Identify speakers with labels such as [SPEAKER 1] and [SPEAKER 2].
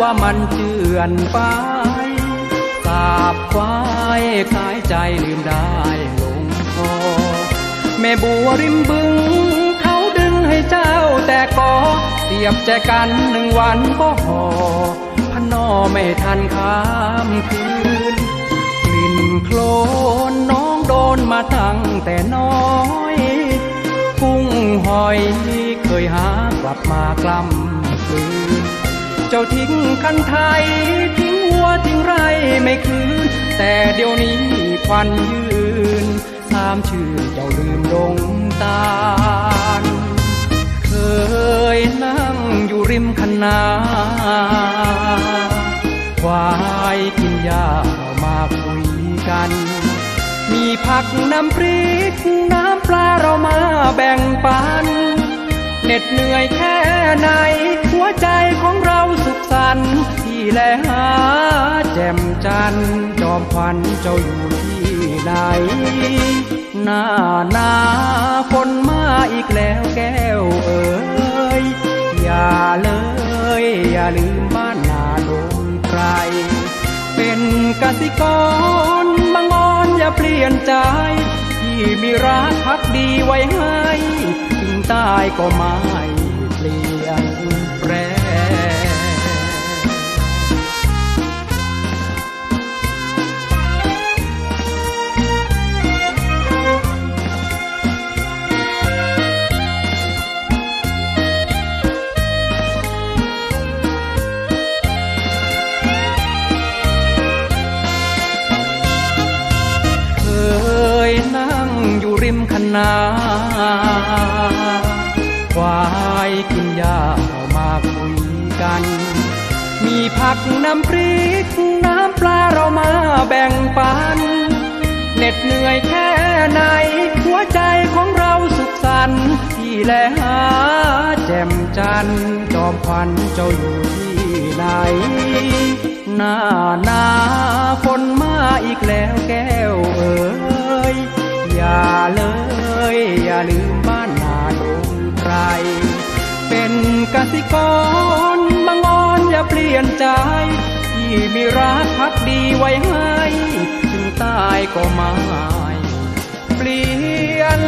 [SPEAKER 1] ว่ามันเจือนไปสาบควายคลายใจลืมได้ลงคอแม่บัวริมบึง เขาดึงให้เจ้าแต่ก็เสียบแจกันหนึ่งวันก็หอพนอไม่ทันข้ามคืนกลิ่นโคลนน้องโดนมาตั้งแต่น้อยกุ้งหอยเคยหากลับมากล้ำคืน เจ้าทิ้งคันไทย ทิ้งวัวทิ้งไรไม่คืน แต่เดี๋ยวนี้ควันยืนสามชื่อเจ้าลืมดงตาลเคยนั่งอยู่ริมคันนาควายกินหญ้าเรามาคุยกัน มีผักน้ำพริก น้ำปลาเรามาแบ่งปันเหน็ดเหนื่อยแค่ไหน หัวใจของเรา นที่แลหาแจ่มจันจอมควันเจ้าอยู่ที่ไหนหน้าหนาฝนมาอีกแล้วแก้วเอ๋ยอย่าเลย อย่าลืมบ้านนาดงไกรเป็นกสิกรบางอ่อนอย่าเปลี่ยนใจที่มีรักพักดีไว้ให้ถึงตายก็ไม่เปลี่ยน นาควายกินหญ้ามาคุยกัน มีผักน้ำพริก น้ำปลาเรามาแบ่งปัน เหน็ดเหนื่อยแค่ไหน หัวใจของเราสุขสันต์ที่แลหาแจ่มจันทร์จอมควันเจ้าอยู่ที่ไหน หน้าหนาฝนมาอีกแล้วแก อย่าลืมบ้านนาดงไกรเป็นกสิกรบางอ่อนอย่าเปลี่ยนใจที่มีรักพักดีไว้ให้ ถึงตายก็ไม่เปลี่ยน